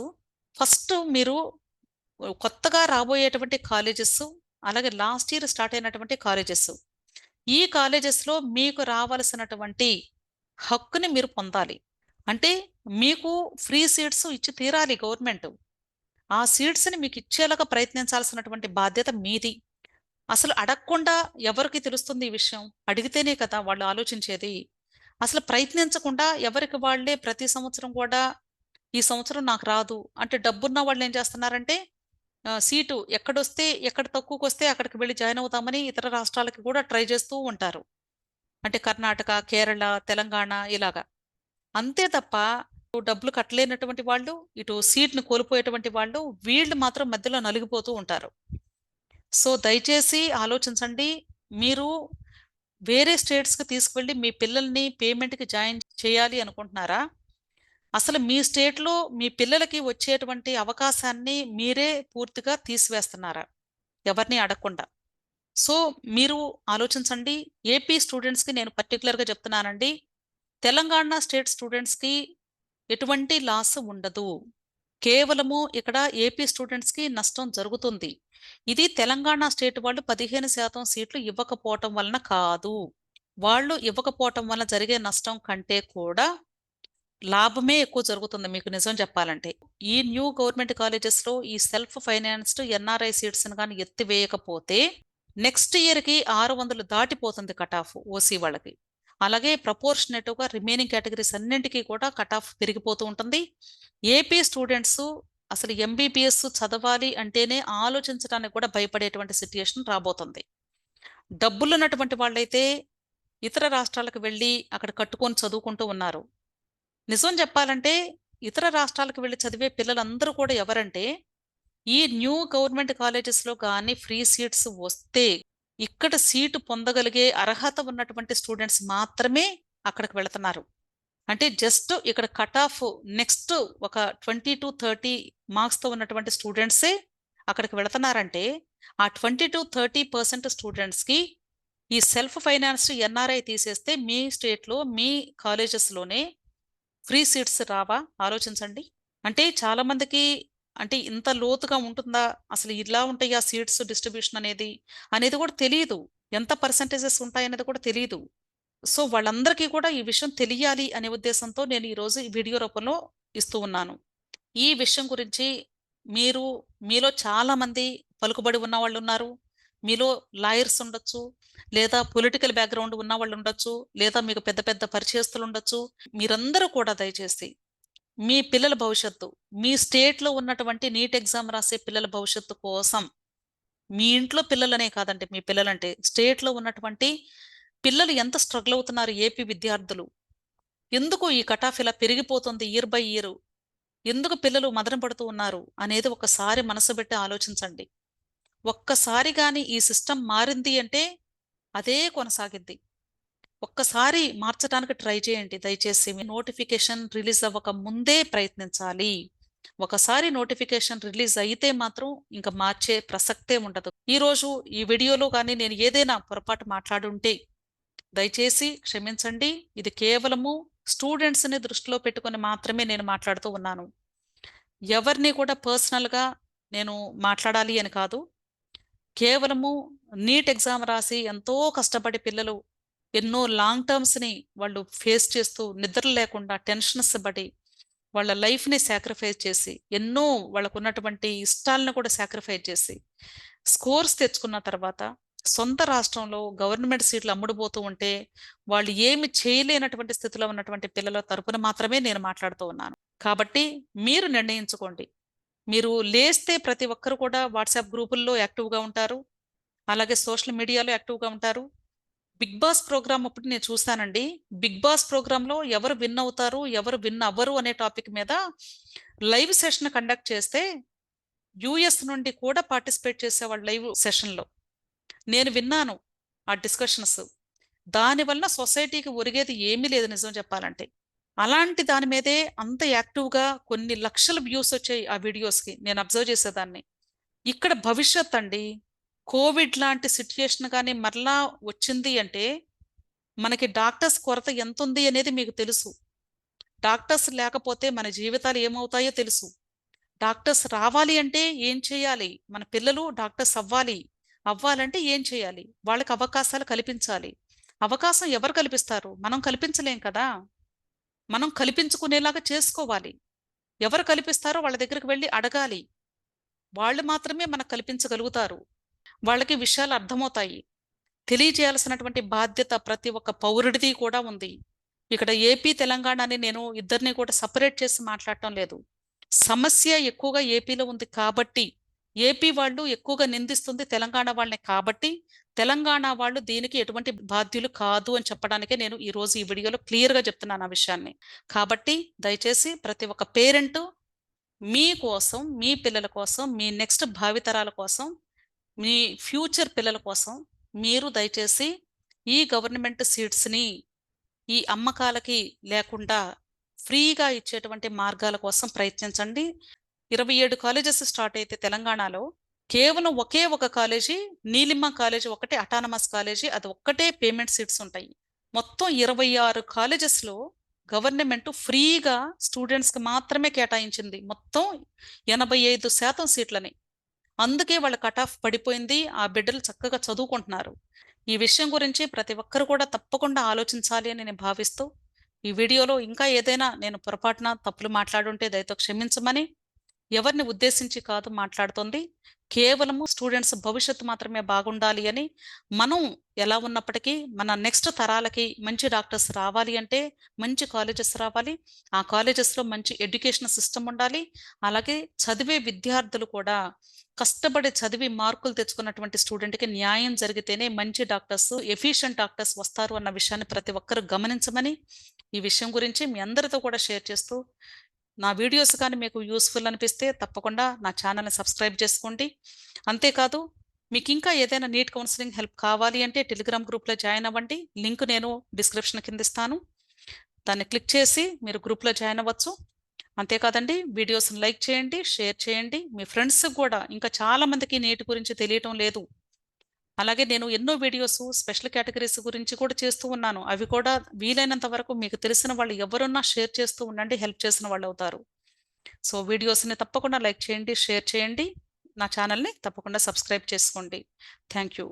ఫస్ట్ మీరు కొత్తగా రాబోయేటువంటి కాలేజెస్ అలాగే లాస్ట్ ఇయర్ స్టార్ట్ అయినటువంటి కాలేజెస్. ఈ కాలేజెస్లో మీకు రావాల్సినటువంటి హక్కుని మీరు పొందాలి. అంటే మీకు ఫ్రీ సీట్స్ ఇచ్చి తీరాలి గవర్నమెంట్. ఆ సీట్స్ని మీకు ఇచ్చేలాగా ప్రయత్నించాల్సినటువంటి బాధ్యత మీది. అసలు అడగకుండా ఎవరికి తెలుస్తుంది ఈ విషయం? అడిగితేనే కదా వాళ్ళు ఆలోచించేది. అసలు ప్రయత్నించకుండా ఎవరికి వాళ్ళే ప్రతి సంవత్సరం కూడా ఈ సంవత్సరం నాకు రాదు. అంటే డబ్బున్న వాళ్ళు ఏం చేస్తున్నారంటే సీటు ఎక్కడొస్తే ఎక్కడ తక్కువకి వస్తే అక్కడికి వెళ్ళి జాయిన్ అవుతామని ఇతర రాష్ట్రాలకి కూడా ట్రై చేస్తూ ఉంటారు. అంటే కర్ణాటక కేరళ తెలంగాణ ఇలాగా. అంతే తప్ప డబ్బులు కట్టలేనటువంటి వాళ్ళు ఇటు సీట్ను కోల్పోయేటువంటి వాళ్ళు వీళ్ళు మాత్రం మధ్యలో నలిగిపోతూ ఉంటారు. సో దయచేసి ఆలోచించండి. మీరు వేరే స్టేట్స్కి తీసుకువెళ్ళి మీ పిల్లల్ని పేమెంట్కి జాయిన్ చేయాలి అనుకుంటున్నారా? అసలు మీ స్టేట్లో మీ పిల్లలకి వచ్చేటువంటి అవకాశాన్ని మీరే పూర్తిగా తీసివేస్తున్నారా? ఎవరిని అడగకుండా. సో మీరు ఆలోచించండి. ఏపీ స్టూడెంట్స్కి నేను పర్టికులర్గా చెప్తున్నానండి. తెలంగాణ స్టేట్ స్టూడెంట్స్కి ఎటువంటి లాస్ ఉండదు. కేవలము ఇక్కడ ఏపీ స్టూడెంట్స్కి నష్టం జరుగుతుంది. ఇది తెలంగాణ స్టేట్ వాళ్ళు పదిహేను శాతం సీట్లు ఇవ్వకపోవటం వలన కాదు. వాళ్ళు ఇవ్వకపోవటం వలన జరిగే నష్టం కంటే కూడా లాభమే ఎక్కువ జరుగుతుంది మీకు నిజం చెప్పాలంటే. ఈ న్యూ గవర్నమెంట్ కాలేజెస్లో ఈ సెల్ఫ్ ఫైనాన్స్డ్ ఎన్ఆర్ఐ సీట్స్ని కానీ ఎత్తివేయకపోతే నెక్స్ట్ ఇయర్కి ఆరు వందలు దాటిపోతుంది కట్ ఆఫ్ ఓసీ వాళ్ళకి. అలాగే ప్రపోర్షనేటివ్గా రిమైనింగ్ కేటగిరీస్ అన్నింటికీ కూడా కట్ ఆఫ్ పెరిగిపోతూ ఉంటుంది. ఏపీ స్టూడెంట్స్ అసలు ఎంబీబీఎస్ చదవాలి అంటేనే ఆలోచించడానికి కూడా భయపడేటువంటి సిట్యుయేషన్ రాబోతుంది. డబ్బులున్నటువంటి వాళ్ళైతే ఇతర రాష్ట్రాలకు వెళ్ళి అక్కడ కట్టుకొని చదువుకుంటూ ఉన్నారు. నిజం చెప్పాలంటే ఇతర రాష్ట్రాలకు వెళ్ళి చదివే పిల్లలందరూ కూడా ఎవరంటే ఈ న్యూ గవర్నమెంట్ కాలేజెస్లో కానీ ఫ్రీ సీట్స్ వస్తే ఇక్కడ సీటు పొందగలిగే అర్హత ఉన్నటువంటి స్టూడెంట్స్ మాత్రమే అక్కడికి వెళుతున్నారు. అంటే జస్ట్ ఇక్కడ కట్ ఆఫ్ నెక్స్ట్ ఒక ట్వంటీ టు థర్టీ మార్క్స్తో ఉన్నటువంటి స్టూడెంట్సే అక్కడికి వెళుతున్నారంటే ఆ ట్వంటీ టు థర్టీ పర్సెంట్ స్టూడెంట్స్కి ఈ సెల్ఫ్ ఫైనాన్స్ ఎన్ఆర్ఐ తీసేస్తే మీ స్టేట్లో మీ కాలేజెస్లోనే ఫ్రీ సీట్స్ రావా? ఆలోచించండి. అంటే చాలా మందికి అంటే ఇంత లోతుగా ఉంటుందా? అసలు ఇలా ఉంటాయి ఆ సీట్స్ డిస్ట్రిబ్యూషన్ అనేది అనేది కూడా తెలియదు ఎంత పర్సంటేజెస్ ఉంటాయనేది కూడా తెలియదు సో వాళ్ళందరికీ కూడా ఈ విషయం తెలియాలి అనే ఉద్దేశంతో నేను ఈరోజు ఈ వీడియో రూపంలో ఇస్తూ ఉన్నాను. ఈ విషయం గురించి మీరు మీలో చాలా మంది పలుకుబడి ఉన్న వాళ్ళు ఉన్నారు మీలో లాయర్స్ ఉండొచ్చు లేదా పొలిటికల్ బ్యాక్గ్రౌండ్ ఉన్న వాళ్ళు ఉండొచ్చు లేదా మీకు పెద్ద పెద్ద పరిచయస్తులు ఉండొచ్చు. మీరందరూ కూడా దయచేసి మీ పిల్లల భవిష్యత్తు మీ స్టేట్లో ఉన్నటువంటి నీట్ ఎగ్జామ్ రాసే పిల్లల భవిష్యత్తు కోసం మీ ఇంట్లో పిల్లలనే కాదండి మీ పిల్లలంటే స్టేట్లో ఉన్నటువంటి పిల్లలు ఎంత స్ట్రగుల్ అవుతున్నారు ఏపీ విద్యార్థులు. ఎందుకు ఈ కటాఫ్ ఇలా పెరిగిపోతుంది ఇయర్ బై ఇయర్? ఎందుకు పిల్లలు మదన పడుతూ ఉన్నారు? అనేది ఒకసారి మనసు పెట్టి ఆలోచించండి. ఒక్కసారి కానీ ఈ సిస్టమ్ మారింది అంటే అదే కొనసాగింది ఒక్కసారి మార్చడానికి ట్రై చేయండి. దయచేసి నోటిఫికేషన్ రిలీజ్ అవ్వక ముందే ప్రయత్నించాలి. ఒకసారి నోటిఫికేషన్ రిలీజ్ అయితే మాత్రం ఇంకా మార్చే ప్రసక్తే ఉండదు. ఈరోజు ఈ వీడియోలో కానీ నేను ఏదైనా పొరపాటు మాట్లాడుంటే దయచేసి క్షమించండి. ఇది కేవలము స్టూడెంట్స్ని దృష్టిలో పెట్టుకొని మాత్రమే నేను మాట్లాడుతూ ఉన్నాను. ఎవరిని కూడా పర్సనల్గా నేను మాట్లాడాలి అని కాదు. కేవలము నీట్ ఎగ్జామ్ రాసి ఎంతో కష్టపడి పిల్లలు ఎన్నో లాంగ్ టర్మ్స్ని వాళ్ళు ఫేస్ చేస్తూ నిద్ర లేకుండా టెన్షన్స్ పడి వాళ్ళ లైఫ్ని సాక్రిఫైస్ చేసి ఎన్నో వాళ్ళకు ఉన్నటువంటి ఇష్టాలను కూడా సాక్రిఫైస్ చేసి స్కోర్స్ తెచ్చుకున్న తర్వాత సొంత రాష్ట్రంలో గవర్నమెంట్ సీట్లు అమ్ముడుపోతూ ఉంటే వాళ్ళు ఏమి చేయలేనటువంటి స్థితిలో ఉన్నటువంటి పిల్లల తరపున మాత్రమే నేను మాట్లాడుతూ ఉన్నాను. కాబట్టి మీరు నిర్ణయించుకోండి. మీరు లేస్తే ప్రతి ఒక్కరు కూడా వాట్సాప్ గ్రూపుల్లో యాక్టివ్గా ఉంటారు. అలాగే సోషల్ మీడియాలో యాక్టివ్గా ఉంటారు. బిగ్ బాస్ ప్రోగ్రామ్ అప్పుడు నేను చూస్తానండి. బిగ్ బాస్ ప్రోగ్రాంలో ఎవరు విన్ అవుతారు ఎవరు విన్ అవ్వరు అనే టాపిక్ మీద లైవ్ సెషన్ కండక్ట్ చేస్తే యుఎస్ నుండి కూడా పార్టిసిపేట్ చేసేవాళ్ళు లైవ్ సెషన్లో. నేను విన్నాను ఆ డిస్కషన్స్. దానివల్ల సొసైటీకి ఒరిగేది ఏమీ లేదు నిజం చెప్పాలంటే. అలాంటి దాని మీదే అంత యాక్టివ్గా కొన్ని లక్షల వ్యూస్ వచ్చాయి ఆ వీడియోస్కి. నేను అబ్జర్వ్ చేసేదాన్ని. ఇక్కడ భవిష్యత్ అండి కోవిడ్ లాంటి సిచ్యుయేషన్ కానీ మరలా వచ్చింది అంటే మనకి డాక్టర్స్ కొరత ఎంత ఉంది అనేది మీకు తెలుసు. డాక్టర్స్ లేకపోతే మన జీవితాలు ఏమవుతాయో తెలుసు. డాక్టర్స్ రావాలి అంటే ఏం చేయాలి? మన పిల్లలు డాక్టర్స్ అవ్వాలి. అవ్వాలంటే ఏం చేయాలి? వాళ్ళకి అవకాశాలు కల్పించాలి. అవకాశం ఎవరు కల్పిస్తారు? మనం కల్పించలేం కదా? మనం కల్పించుకునేలాగా చేసుకోవాలి. ఎవరు కల్పిస్తారో వాళ్ళ దగ్గరికి వెళ్ళి అడగాలి. వాళ్ళు మాత్రమే మనకు కల్పించగలుగుతారు. వాళ్ళకి విషయాలు అర్థమవుతాయి. తెలియజేయాల్సినటువంటి బాధ్యత ప్రతి ఒక్క పౌరుడిది కూడా ఉంది. ఇక్కడ ఏపీ తెలంగాణని నేను ఇద్దరిని కూడా సపరేట్ చేసి మాట్లాడటం లేదు. సమస్య ఎక్కువగా ఏపీలో ఉంది కాబట్టి ఏపీ వాళ్ళు ఎక్కువగా నిందిస్తుంది తెలంగాణ వాళ్ళని కాబట్టి తెలంగాణ వాళ్ళు దీనికి ఎటువంటి బాధ్యులు కాదు అని చెప్పడానికే నేను ఈ రోజు ఈ వీడియోలో క్లియర్గా చెప్తున్నాను ఆ విషయాన్ని. కాబట్టి దయచేసి ప్రతి ఒక్క పేరెంట్ మీ కోసం మీ పిల్లల కోసం మీ నెక్స్ట్ భావితరాల కోసం మీ ఫ్యూచర్ పిల్లల కోసం మీరు దయచేసి ఈ గవర్నమెంట్ సీట్స్ని ఈ అమ్మకాలకి లేకుండా ఫ్రీగా ఇచ్చేటువంటి మార్గాల కోసం ప్రయత్నించండి. ఇరవై ఏడు కాలేజెస్ స్టార్ట్ అయితే తెలంగాణలో కేవలం ఒకే ఒక కాలేజీ నీలిమ కాలేజీ ఒకటే అటానమస్ కాలేజీ అది ఒక్కటే పేమెంట్ సీట్స్ ఉంటాయి. మొత్తం ఇరవై ఆరు కాలేజెస్లో గవర్నమెంట్ ఫ్రీగా స్టూడెంట్స్కి మాత్రమే కేటాయించింది. మొత్తం ఎనభై ఐదు శాతం సీట్లని. అందుకే వాళ్ళ కట్ ఆఫ్ పడిపోయింది. ఆ బిడ్డలు చక్కగా చదువుకుంటున్నారు. ఈ విషయం గురించి ప్రతి ఒక్కరు కూడా తప్పకుండా ఆలోచించాలి అని నేను భావిస్తూ ఈ వీడియోలో ఇంకా ఏదైనా నేను పొరపాటున తప్పులు మాట్లాడుంటే దయతో క్షమించమని ఎవరిని ఉద్దేశించి కాదు మాట్లాడుతుంది. కేవలము స్టూడెంట్స్ భవిష్యత్తు మాత్రమే బాగుండాలి అని మనం ఎలా ఉన్నప్పటికీ మన నెక్స్ట్ తరాలకి మంచి డాక్టర్స్ రావాలి అంటే మంచి కాలేజెస్ రావాలి. ఆ కాలేజెస్లో మంచి ఎడ్యుకేషన్ సిస్టమ్ ఉండాలి. అలాగే చదివే విద్యార్థులు కూడా కష్టపడి చదివి మార్కులు తెచ్చుకున్నటువంటి స్టూడెంట్కి న్యాయం జరిగితేనే మంచి డాక్టర్స్ ఎఫిషియంట్ డాక్టర్స్ వస్తారు అన్న విషయాన్ని ప్రతి ఒక్కరు గమనించమని ఈ విషయం గురించి మీ అందరితో కూడా షేర్ చేస్తూ నా వీడియోస్ కానీ మీకు యూస్ఫుల్ అనిపిస్తే తప్పకుండా నా ఛానల్ని సబ్స్క్రైబ్ చేసుకోండి. అంతేకాదు మీకు ఇంకా ఏదైనా నీట్ కౌన్సిలింగ్ హెల్ప్ కావాలి అంటే టెలిగ్రామ్ గ్రూప్లో జాయిన్ అవ్వండి. లింక్ నేను డిస్క్రిప్షన్ కింద ఇస్తాను. దాన్ని క్లిక్ చేసి మీరు గ్రూప్లో జాయిన్ అవ్వచ్చు. అంతేకాదండి వీడియోస్ని లైక్ చేయండి షేర్ చేయండి. మీ ఫ్రెండ్స్ కూడా ఇంకా చాలామందికి నేటి నీటి గురించి తెలియటం లేదు. అలాగే నేను ఎన్నో వీడియోస్ స్పెషల్ కేటగిరీస్ గురించి కూడా చేస్తూ ఉన్నాను. అవి కూడా వీలైనంత వరకు మీకు తెలిసిన వాళ్ళు ఎవరున్నా షేర్ చేస్తూ ఉండండి హెల్ప్ చేసిన వాళ్ళు అవుతారు. సో వీడియోస్ని తప్పకుండా లైక్ చేయండి షేర్ చేయండి. నా ఛానల్ని తప్పకుండా సబ్స్క్రైబ్ చేసుకోండి. Thank you.